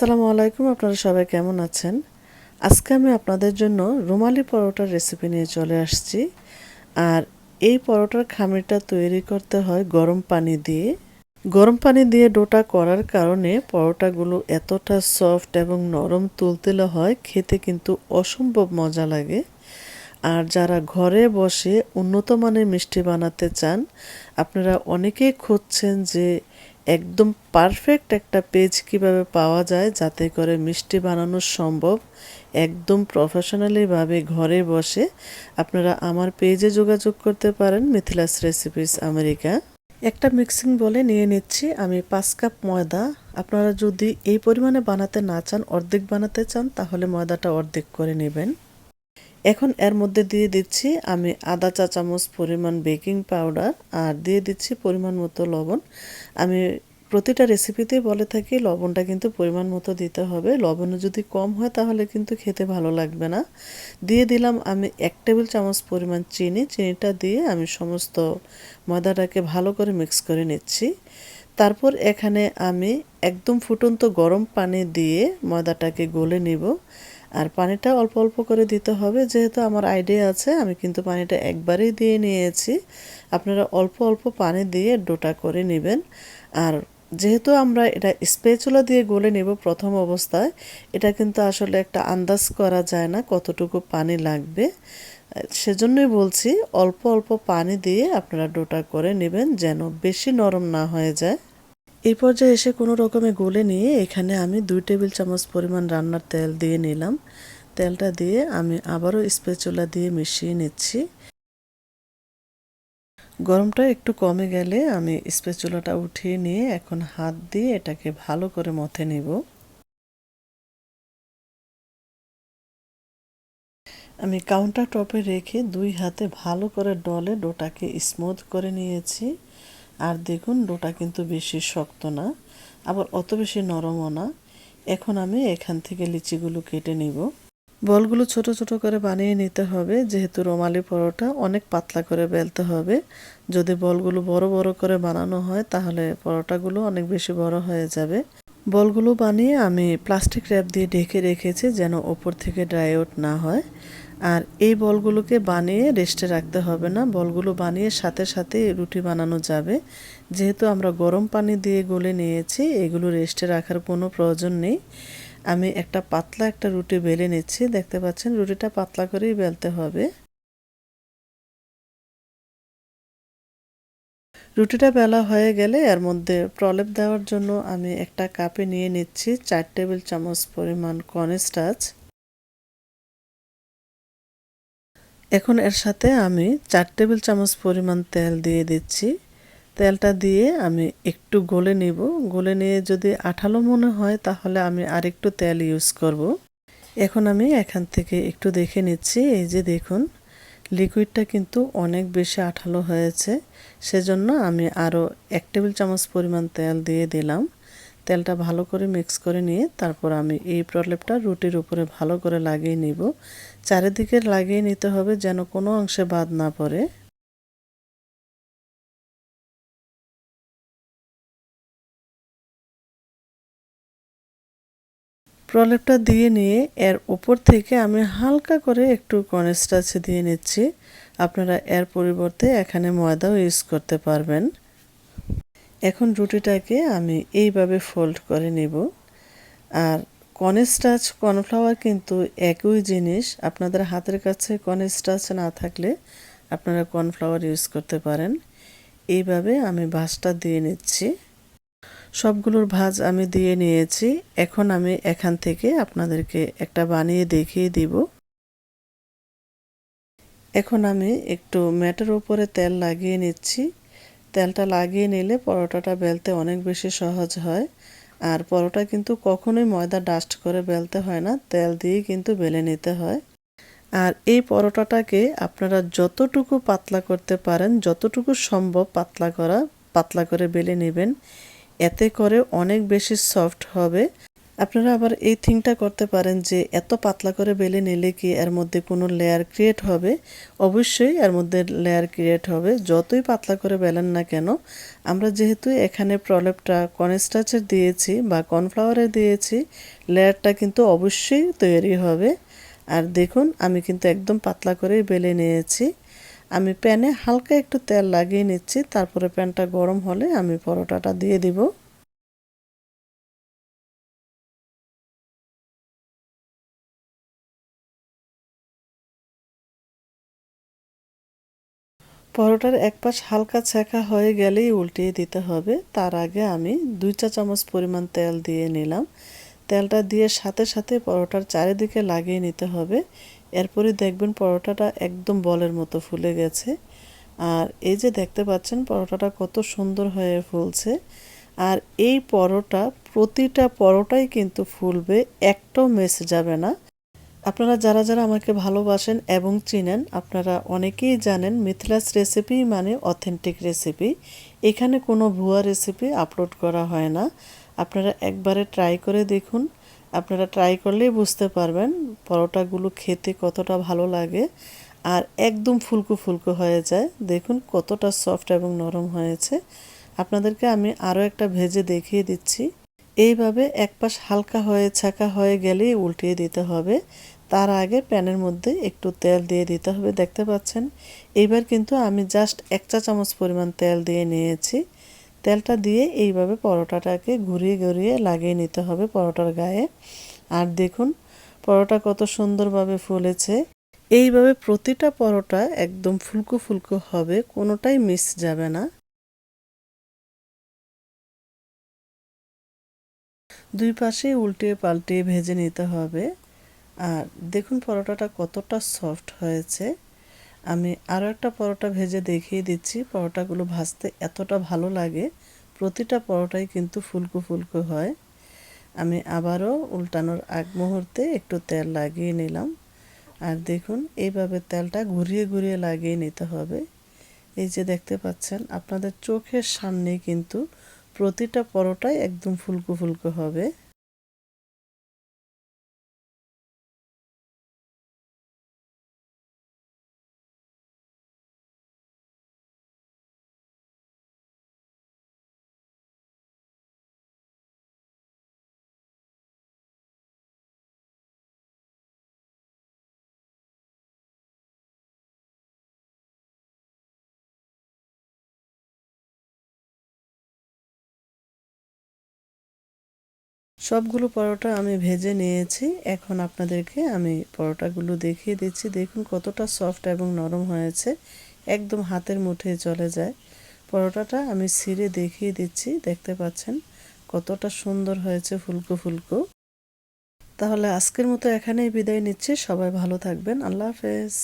আসসালামু আলাইকুম, আপনারা সবাই কেমন আছেন? আজকে আমি আপনাদের জন্য রুমালি পরোটার রেসিপি নিয়ে চলে আসছি। আর এই পরোটার খামিরটা তৈরি করতে হয় গরম পানি দিয়ে। গরম পানি দিয়ে ডোটা করার কারণে পরোটাগুলো এতটা সফট এবং নরম তুলতুলে হয়, খেতে কিন্তু অসম্ভব মজা লাগে। আর যারা ঘরে বসে উন্নত মানের মিষ্টি বানাতে চান, আপনারা অনেকেই খুঁজছেন যে একদম পারফেক্ট একটা পেজ কীভাবে পাওয়া যায় যাতে করে মিষ্টি বানানো সম্ভব, একদম প্রফেশনালিভাবে ঘরে বসে আপনারা আমার পেজে যোগাযোগ করতে পারেন মিথিলাস রেসিপিস আমেরিকা একটা মিক্সিং বলে নিয়ে নিচ্ছি, আমি পাঁচ কাপ ময়দা। আপনারা যদি এই পরিমাণে বানাতে না চান, অর্ধেক বানাতে চান, তাহলে ময়দাটা অর্ধেক করে নেবেন। এখন এর মধ্যে দিয়ে দিচ্ছি আমি আদা চা চামচ পরিমাণ বেকিং পাউডার আর দিয়ে দিচ্ছি পরিমাণ মতো লবণ। আমি প্রতিটা রেসিপিতে বলে থাকি, লবণটা কিন্তু পরিমাণ মতো দিতে হবে। লবণ যদি কম হয় তাহলে কিন্তু খেতে ভালো লাগবে না। দিয়ে দিলাম আমি এক টেবিল চামচ পরিমাণ চিনি। চিনিটা দিয়ে আমি সমস্ত ময়দাটাকে ভালো করে মিক্স করে নিচ্ছি। তারপর এখানে আমি একদম ফুটন্ত গরম পানি দিয়ে ময়দাটাকে গলে নিব। আর পানিটা অল্প অল্প করে দিতে হবে। যেহেতু আমার আইডিয়া আছে, আমি কিন্তু পানিটা একবারেই দিয়ে নিয়েছি। আপনারা অল্প অল্প পানি দিয়ে ডোটা করে নেবেন। আর যেহেতু আমরা এটা স্পেচুলা দিয়ে গলে নেব প্রথম অবস্থায়, এটা কিন্তু আসলে একটা আন্দাজ করা যায় না কতটুকু পানি লাগবে। সেজন্যই বলছি, অল্প অল্প পানি দিয়ে আপনারা ডোটা করে নেবেন যেন বেশি নরম না হয়ে যায়। এই পর্যায়ে এসে কোনো রকমে গলে নিয়ে এখানে আমি দুই টেবিল চামচ পরিমাণ রান্নার তেল দিয়ে নিলাম। তেলটা দিয়ে আমি আবারও স্পেচুলা দিয়ে মিশিয়ে নিচ্ছি। গরমটা একটু কমে গেলে আমি স্পেচুলাটা উঠিয়ে নিয়ে এখন হাত দিয়ে এটাকে ভালো করে মথে নিব। আমি কাউন্টার টপে রেখে দুই হাতে ভালো করে ডলে ডোটাকে স্মুথ করে নিয়েছি। আর দেখুন, ডোটা কিন্তু বেশি শক্ত না, আবার অত বেশি নরমও না। এখন আমি এখান থেকে লিচিগুলো কেটে নিব। বলগুলো ছোট ছোট করে বানিয়ে নিতে হবে, যেহেতু রোমালি পরোটা অনেক পাতলা করে বেলতে হবে। যদি বলগুলো বড় বড় করে বানানো হয়, তাহলে পরোটাগুলো অনেক বেশি বড় হয়ে যাবে। বলগুলো বানিয়ে আমি প্লাস্টিক র্যাপ দিয়ে ঢেকে রেখেছি যেন ওপর থেকে ড্রাই আউট না হয়। আর এই বলগুলোকে বানিয়ে রেস্টে রাখতে হবে না। বলগুলো বানিয়ে সাথে সাথে রুটি বানানো যাবে। যেহেতু আমরা গরম পানি দিয়ে গলে নিয়েছি, এগুলো রেস্টে রাখার কোনো প্রয়োজন নেই। আমি একটা পাতলা একটা রুটি বেলে নিচ্ছি। দেখতে পাচ্ছেন, রুটিটা পাতলা করেই বেলতে হবে। রুটিটা বেলা হয়ে গেলে এর মধ্যে প্রলেপ দেওয়ার জন্য আমি একটা কাপে নিয়ে নিচ্ছি চার টেবিল চামচ পরিমাণ কর্নস্টাচ এখন এর সাথে আমি চার টেবিল চামচ পরিমাণ তেল দিয়ে দিচ্ছি। তেলটা দিয়ে আমি একটু গলে নিব। গলে নিয়ে যদি আঠালো মনে হয় তাহলে আমি আরেকটু তেল ইউজ করব। এখন আমি এখান থেকে একটু দেখে নিচ্ছি। এই যে দেখুন লিকুইডটা কিন্তু অনেক বেশি আঠালো হয়েছে। সেজন্য আমি আরও এক টেবিল চামচ পরিমাণ তেল দিয়ে দিলাম। তেলটা ভালো করে মিক্স করে নিয়ে তারপর আমি এই প্রলেপটা রুটির উপরে ভালো করে লাগিয়ে নিব। চারিদিকে লাগিয়ে নিতে হবে যেন কোনো অংশে বাদ না পড়ে। প্রলেপটা দিয়ে নিয়ে এর উপর থেকে আমি হালকা করে একটু কনেস্টাচ দিয়ে নিচ্ছি। আপনারা এর পরিবর্তে এখানে ময়দাও ইউজ করতে পারবেন। এখন রুটিটাকে আমি এইভাবে ফোল্ড করে নেব। আর কনেস্টাচ কর্নফ্লাওয়ার কিন্তু একই জিনিস। আপনাদের হাতের কাছে কনেস্টাচ না থাকলে আপনারা কর্নফ্লাওয়ার ইউজ করতে পারেন। এইভাবে আমি ভাজটা দিয়ে নিচ্ছি। সবগুলোর ভাজ আমি দিয়ে নিয়েছি। এখন আমি এখান থেকে আপনাদেরকে একটা বানিয়ে দেখিয়ে দিব। এখন আমি একটু ম্যাটের উপরে তেল লাগিয়ে নিচ্ছি। তেলটা লাগিয়ে নিলে পরোটাটা বেলতে অনেক বেশি সহজ হয়। আর পরোটা কিন্তু কখনোই ময়দা ডাস্ট করে বেলতে হয় না, তেল দিয়ে কিন্তু বেলে নিতে হয়। আর এই পরোটাটাকে আপনারা যতটুকু পাতলা করতে পারেন, যতটুকু সম্ভব পাতলা করা, পাতলা করে বেলে নেবেন। এতে করে অনেক বেশি সফট হবে। আপনারা আবার এই থিংটা করতে পারেন যে এত পাতলা করে বেলে নিলে কি এর মধ্যে কোনো লেয়ার ক্রিয়েট হবে? অবশ্যই এর মধ্যে লেয়ার ক্রিয়েট হবে। যতই পাতলা করে বেলেন না কেন, আমরা যেহেতু এখানে প্রলেপটা কনস্টাচের দিয়েছি বা কর্নফ্লাওয়ারে দিয়েছি লেয়ারটা কিন্তু অবশ্যই তৈরি হবে। আর দেখুন, আমি কিন্তু একদম পাতলা করেই বেলে নিয়েছি। আমি প্যানে হালকা একটু তেল লাগিয়ে নিচ্ছি, তারপরে প্যানটা গরম হলে আমি পরোটাটা দিয়ে দিব। পরোটার এক পাশ হালকা ছেঁকা হয়ে গেলেই উল্টিয়ে দিতে হবে। তার আগে আমি দুই চা চামচ পরিমাণ তেল দিয়ে নিলাম। তেলটা দিয়ে সাথে সাথে পরোটার চারিদিকে লাগিয়ে নিতে হবে। এরপরে দেখবেন পরোটাটা একদম বলের মতো ফুলে গেছে। আর এই যে দেখতে পাচ্ছেন, পরোটাটা কত সুন্দর হয়ে ফুলছে। আর এই পরোটা, প্রতিটা পরোটাই কিন্তু ফুলবে, একটাও মেস যাবে না। আপনারা যারা যারা আমাকে ভালোবাসেন এবং চিনেন, আপনারা অনেকেই জানেন মিথিলাস রেসিপি মানে অথেন্টিক রেসিপি। এখানে কোনো ভুয়া রেসিপি আপলোড করা হয় না। আপনারা একবারে ট্রাই করে দেখুন। আপনারা ট্রাই করলেই বুঝতে পারবেন পরোটাগুলো খেতে কতটা ভালো লাগে। আর একদম ফুলকো ফুলকো হয়ে যায়। দেখুন কতটা সফট এবং নরম হয়েছে। আপনাদেরকে আমি আরও একটা ভেজে দেখিয়ে দিচ্ছি। এইভাবে এক পাশ হালকা হয়ে ছাকা হয়ে গেলেই উল্টিয়ে দিতে হবে। তার আগে প্যানের মধ্যে একটু তেল দিয়ে দিতে হবে, দেখতে পাচ্ছেন? এইবার কিন্তু আমি জাস্ট এক চা চামচ পরিমাণ তেল দিয়ে নিয়েছি। তেলটা দিয়ে এইভাবে পরোটাটাকে ঘুরিয়ে ঘুরিয়ে লাগিয়ে নিতে হবে পরোটার গায়ে। আর দেখুন, পরোটা কত সুন্দরভাবে ফুলেছে। এইভাবে প্রতিটা পরোটা একদম ফুলকো ফুলকো হবে, কোনোটাই মিস যাবে না। দুই পাশে উল্টিয়ে পাল্টিয়ে ভেজে নিতে হবে। আর দেখুন, পরোটাটা কতটা সফট হয়েছে। আমি আরও একটা পরোটা ভেজে দেখিয়ে দিচ্ছি। পরোটাগুলো ভাজতে এতটা ভালো লাগে, প্রতিটা পরোটাই কিন্তু ফুলকো ফুলকো হয়। আমি আবারও উল্টানোর আগ মুহূর্তে একটু তেল লাগিয়ে নিলাম। আর দেখুন, এইভাবে তেলটা ঘুরিয়ে ঘুরিয়ে লাগিয়ে নিতে হবে। এই যে দেখতে পাচ্ছেন, আপনাদের চোখের সামনে কিন্তু প্রতিটা পরোটাই একদম ফুলকো ফুলকো হবে। সবগুলো পরোটা আমি ভেজে নিয়েছি। এখন আপনাদেরকে আমি পরোটাগুলো দেখিয়ে দিচ্ছি। দেখুন কতটা সফট এবং নরম হয়েছে। একদম হাতের মুঠে চলে যায়। পরোটাটা আমি ছিঁড়ে দেখিয়ে দিচ্ছি। দেখতে পাচ্ছেন কতটা সুন্দর হয়েছে ফুলকো ফুলকো। তাহলে আজকের মতো এখানেই বিদায় নিচ্ছি। সবাই ভালো থাকবেন। আল্লাহ হাফেজ।